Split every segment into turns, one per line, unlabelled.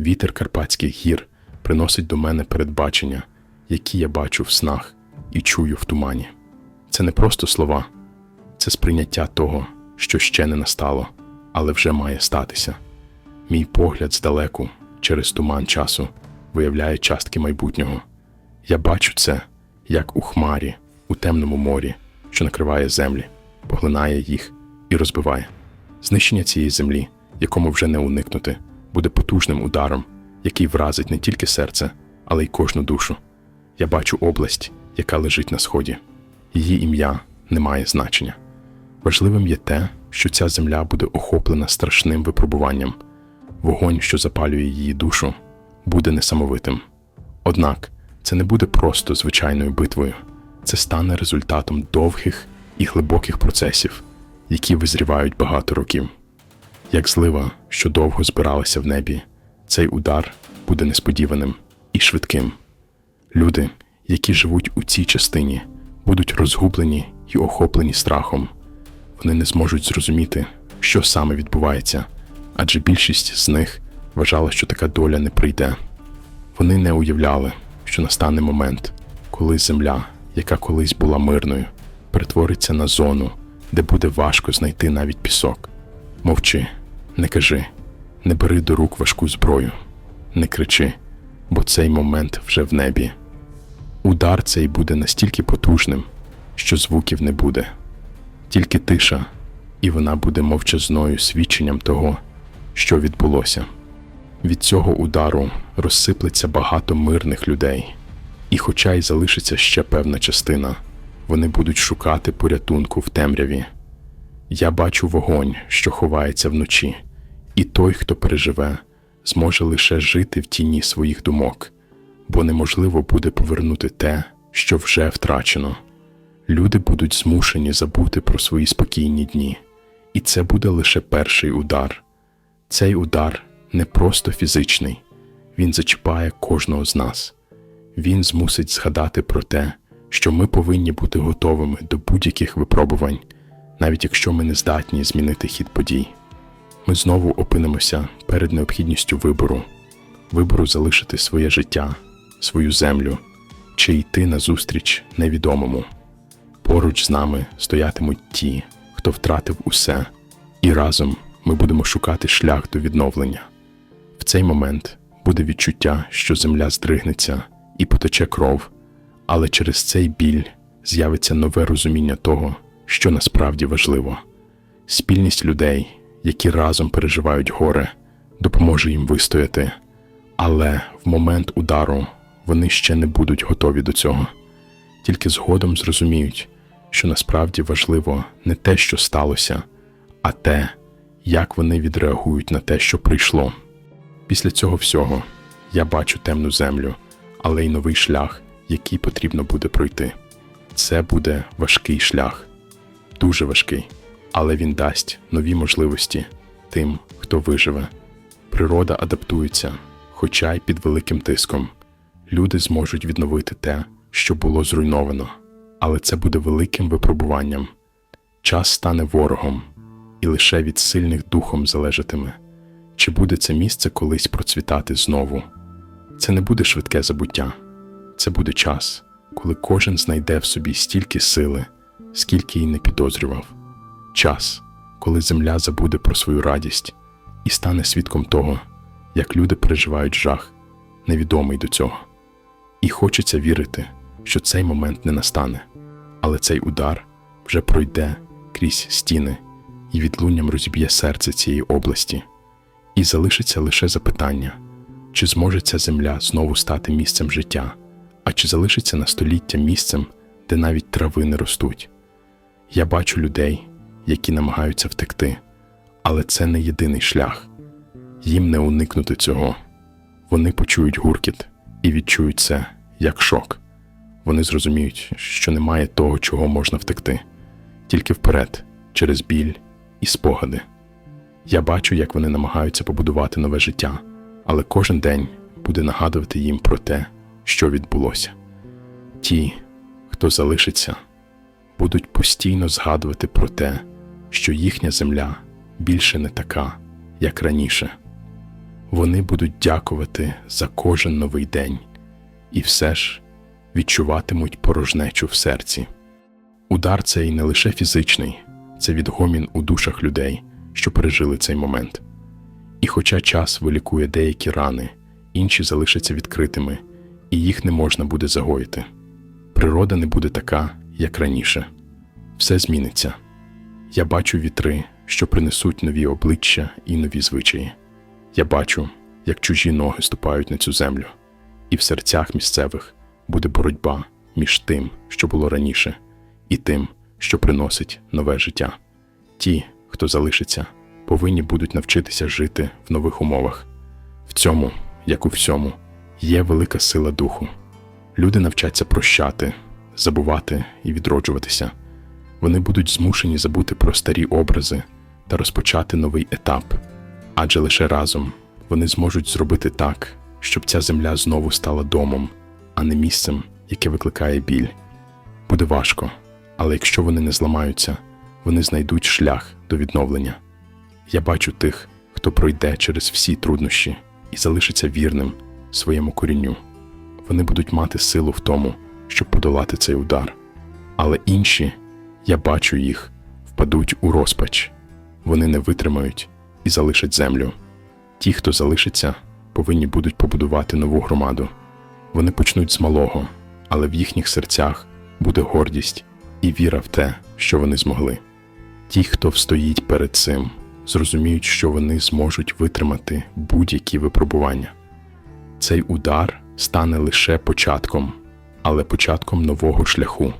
Вітер Карпатських гір приносить до мене передбачення, які я бачу в снах і чую в тумані. Це не просто слова, це сприйняття того, що ще не настало, але вже має статися. Мій погляд здалеку, через туман часу, виявляє частки майбутнього. Я бачу це, як у хмарі, у темному морі, що накриває землі, поглинає їх і розбиває. Знищення цієї землі, якому вже не уникнути, буде потужним ударом, який вразить не тільки серце, але й кожну душу. Я бачу область, яка лежить на сході. Її ім'я не має значення. Важливим є те, що ця земля буде охоплена страшним випробуванням. Вогонь, що запалює її душу, буде несамовитим. Однак це не буде просто звичайною битвою, це стане результатом довгих і глибоких процесів, які визрівають багато років. Як злива, що довго збиралася в небі, цей удар буде несподіваним і швидким. Люди, які живуть у цій частині, будуть розгублені і охоплені страхом. Вони не зможуть зрозуміти, що саме відбувається, адже більшість з них вважала, що така доля не прийде. Вони не уявляли, що настане момент, коли земля, яка колись була мирною, перетвориться на зону, де буде важко знайти навіть пісок. Мовчи, не кажи, не бери до рук важку зброю, не кричи, бо цей момент вже в небі. Удар цей буде настільки потужним, що звуків не буде, тільки тиша, і вона буде мовчазною свідченням того, що відбулося. Від цього удару розсиплеться багато мирних людей, і, хоча й залишиться ще певна частина, вони будуть шукати порятунку в темряві. Я бачу вогонь, що ховається вночі, і той, хто переживе, зможе лише жити в тіні своїх думок, бо неможливо буде повернути те, що вже втрачено. Люди будуть змушені забути про свої спокійні дні, і це буде лише перший удар. Цей удар не просто фізичний, він зачіпає кожного з нас. Він змусить згадати про те, що ми повинні бути готовими до будь-яких випробувань, навіть якщо ми не здатні змінити хід подій. Ми знову опинимося перед необхідністю вибору, вибору залишити своє життя, свою землю чи йти назустріч невідомому. Поруч з нами стоятимуть ті, хто втратив усе, і разом ми будемо шукати шлях до відновлення. В цей момент буде відчуття, що земля здригнеться і потече кров, але через цей біль з'явиться нове розуміння того, що насправді важливо. Спільність людей, які разом переживають горе, допоможе їм вистояти, але в момент удару вони ще не будуть готові до цього. Тільки згодом зрозуміють, що насправді важливо не те, що сталося, а те, як вони відреагують на те, що прийшло. Після цього всього я бачу темну землю, але й новий шлях, який потрібно буде пройти. Це буде важкий шлях, дуже важкий, але він дасть нові можливості тим, хто виживе. Природа адаптується, хоча й під великим тиском. Люди зможуть відновити те, що було зруйновано, але це буде великим випробуванням. Час стане ворогом, і лише від сильних духом залежатиме, чи буде це місце колись процвітати знову. Це не буде швидке забуття, це буде час, коли кожен знайде в собі стільки сили, скільки й не підозрював. Час, коли земля забуде про свою радість і стане свідком того, як люди переживають жах, невідомий до цього. І хочеться вірити, що цей момент не настане, але цей удар вже пройде крізь стіни і відлунням розіб'є серце цієї області, і залишиться лише запитання, чи зможе ця земля знову стати місцем життя, а чи залишиться на століття місцем, де навіть трави не ростуть. Я бачу людей, які намагаються втекти, але це не єдиний шлях. Їм не уникнути цього. Вони почують гуркіт і відчують це як шок. Вони зрозуміють, що немає того, чого можна втекти, тільки вперед, через біль і спогади. Я бачу, як вони намагаються побудувати нове життя, але кожен день буде нагадувати їм про те, що відбулося. Ті, хто залишиться, будуть постійно згадувати про те, що їхня земля більше не така, як раніше. Вони будуть дякувати за кожен новий день і все ж відчуватимуть порожнечу в серці. Удар цей не лише фізичний, це відгомін у душах людей, що пережили цей момент. І хоча час вилікує деякі рани, інші залишаться відкритими, і їх не можна буде загоїти. Природа не буде така, як раніше. Все зміниться. Я бачу вітри, що принесуть нові обличчя і нові звичаї. Я бачу, як чужі ноги ступають на цю землю, і в серцях місцевих буде боротьба між тим, що було раніше, і тим, що приносить нове життя. Ті, хто залишиться, повинні будуть навчитися жити в нових умовах. В цьому, як у всьому, є велика сила духу. Люди навчаться прощати, забувати і відроджуватися. Вони будуть змушені забути про старі образи та розпочати новий етап, адже лише разом вони зможуть зробити так, щоб ця земля знову стала домом, а не місцем, яке викликає біль. Буде важко, але якщо вони не зламаються, вони знайдуть шлях до відновлення. Я бачу тих, хто пройде через всі труднощі і залишиться вірним своєму корінню. Вони будуть мати силу в тому, щоб подолати цей удар. Але інші, я бачу їх, впадуть у розпач. Вони не витримають і залишать землю. Ті, хто залишиться, повинні будуть побудувати нову громаду. Вони почнуть з малого, але в їхніх серцях буде гордість і віра в те, що вони змогли. Ті, хто встоїть перед цим, зрозуміють, що вони зможуть витримати будь-які випробування. Цей удар стане лише початком, але початком нового шляху.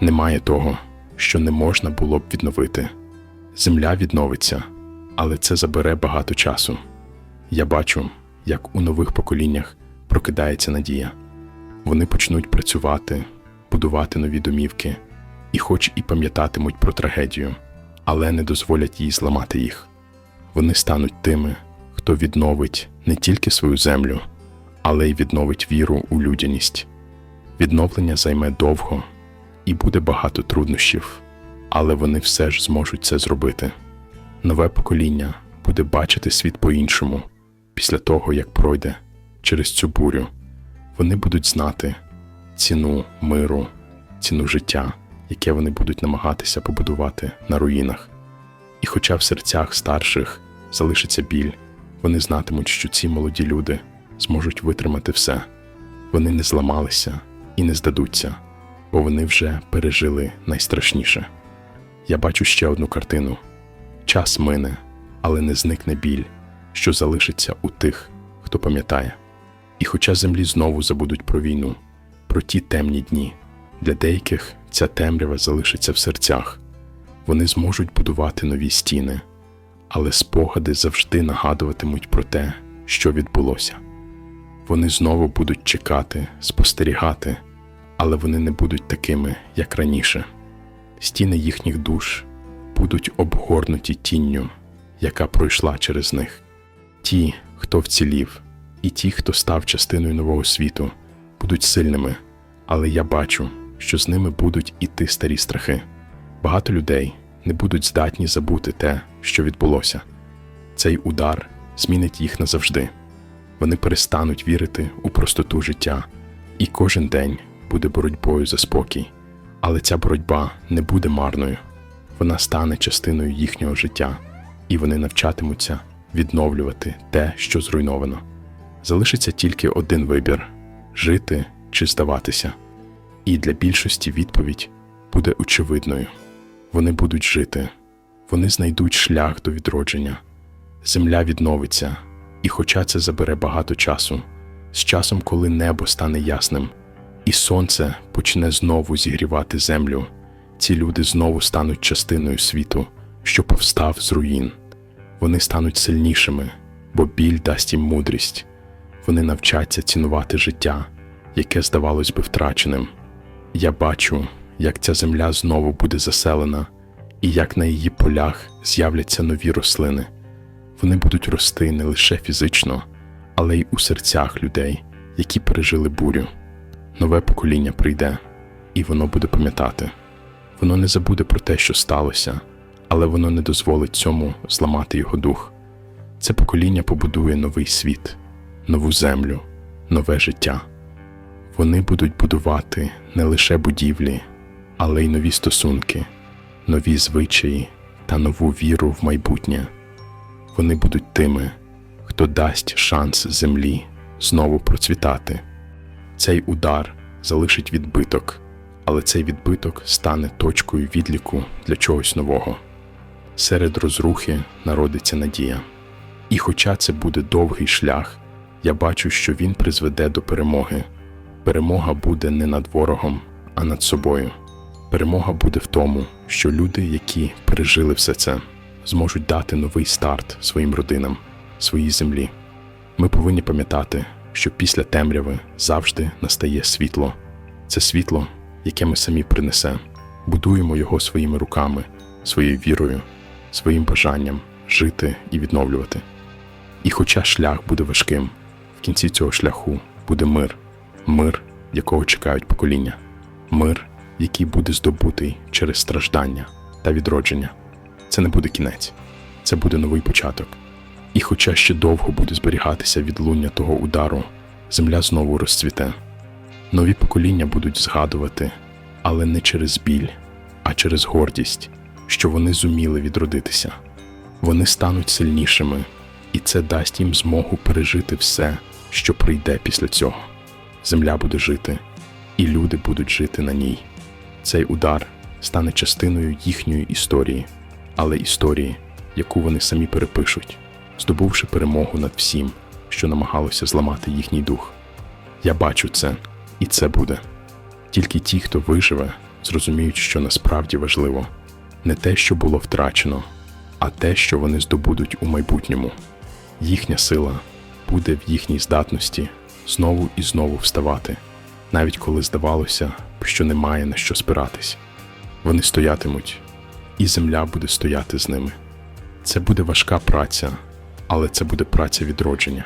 Немає того, що не можна було б відновити. Земля відновиться, але це забере багато часу. Я бачу, як у нових поколіннях прокидається надія. Вони почнуть працювати, будувати нові домівки, і хоч і пам'ятатимуть про трагедію, але не дозволять їй зламати їх. Вони стануть тими, хто відновить не тільки свою землю, але й відновить віру у людяність. Відновлення займе довго і буде багато труднощів, але вони все ж зможуть це зробити. Нове покоління буде бачити світ по-іншому після того, як пройде через цю бурю. Вони будуть знати ціну миру, ціну життя, яке вони будуть намагатися побудувати на руїнах. І хоча в серцях старших залишиться біль, вони знатимуть, що ці молоді люди зможуть витримати все. Вони не зламалися і не здадуться, бо вони вже пережили найстрашніше. Я бачу ще одну картину: час мине, але не зникне біль, що залишиться у тих, хто пам'ятає. І хоча землі знову забудуть про війну, про ті темні дні, для деяких ця темрява залишиться в серцях. Вони зможуть будувати нові стіни, але спогади завжди нагадуватимуть про те, що відбулося. Вони знову будуть чекати, спостерігати, але вони не будуть такими, як раніше. Стіни їхніх душ будуть обгорнуті тінню, яка пройшла через них. Ті, хто вцілів, і ті, хто став частиною нового світу, будуть сильними, але я бачу, що з ними будуть іти старі страхи. Багато людей не будуть здатні забути те, що відбулося. Цей удар змінить їх назавжди. Вони перестануть вірити у простоту життя, і кожен день буде боротьбою за спокій. Але ця боротьба не буде марною, вона стане частиною їхнього життя, і вони навчатимуться відновлювати те, що зруйновано. Залишиться тільки один вибір жити чи здаватися. І для більшості відповідь буде очевидною. Вони будуть жити, вони знайдуть шлях до відродження, земля відновиться, і хоча це забере багато часу, з часом, коли небо стане ясним, і сонце почне знову зігрівати землю, ці люди знову стануть частиною світу, що повстав з руїн. Вони стануть сильнішими, бо біль дасть їм мудрість. Вони навчаться цінувати життя, яке здавалось би втраченим. Я бачу, як ця земля знову буде заселена, і як на її полях з'являться нові рослини. Вони будуть рости не лише фізично, але й у серцях людей, які пережили бурю. Нове покоління прийде, і воно буде пам'ятати. Воно не забуде про те, що сталося, але воно не дозволить цьому зламати його дух. Це покоління побудує новий світ, нову землю, нове життя. Вони будуть будувати не лише будівлі, але й нові стосунки, нові звичаї та нову віру в майбутнє. Вони будуть тими, хто дасть шанс землі знову процвітати. Цей удар залишить відбиток, але цей відбиток стане точкою відліку для чогось нового. Серед розрухи народиться надія. І хоча це буде довгий шлях, я бачу, що він призведе до перемоги. Перемога буде не над ворогом, а над собою. Перемога буде в тому, що люди, які пережили все це, зможуть дати новий старт своїм родинам, своїй землі. Ми повинні пам'ятати, що після темряви завжди настає світло. Це світло, яке ми самі принесемо. Будуємо його своїми руками, своєю вірою, своїм бажанням жити і відновлювати. І хоча шлях буде важким, в кінці цього шляху буде мир, мир, якого чекають покоління, мир, який буде здобутий через страждання та відродження. Це не буде кінець, це буде новий початок. І хоча ще довго буде зберігатися відлуння того удару, земля знову розцвіте. Нові покоління будуть згадувати, але не через біль, а через гордість, що вони зуміли відродитися. Вони стануть сильнішими, і це дасть їм змогу пережити все, що прийде після цього. Земля буде жити, і люди будуть жити на ній. Цей удар стане частиною їхньої історії, але історії, яку вони самі перепишуть, здобувши перемогу над всім, що намагалося зламати їхній дух. Я бачу це, і це буде. Тільки ті, хто виживе, зрозуміють, що насправді важливо не те, що було втрачено, а те, що вони здобудуть у майбутньому. Їхня сила буде в їхній здатності знову і знову вставати, навіть коли здавалося, що немає на що спиратись. Вони стоятимуть, і земля буде стояти з ними. Це буде важка праця, але це буде праця відродження.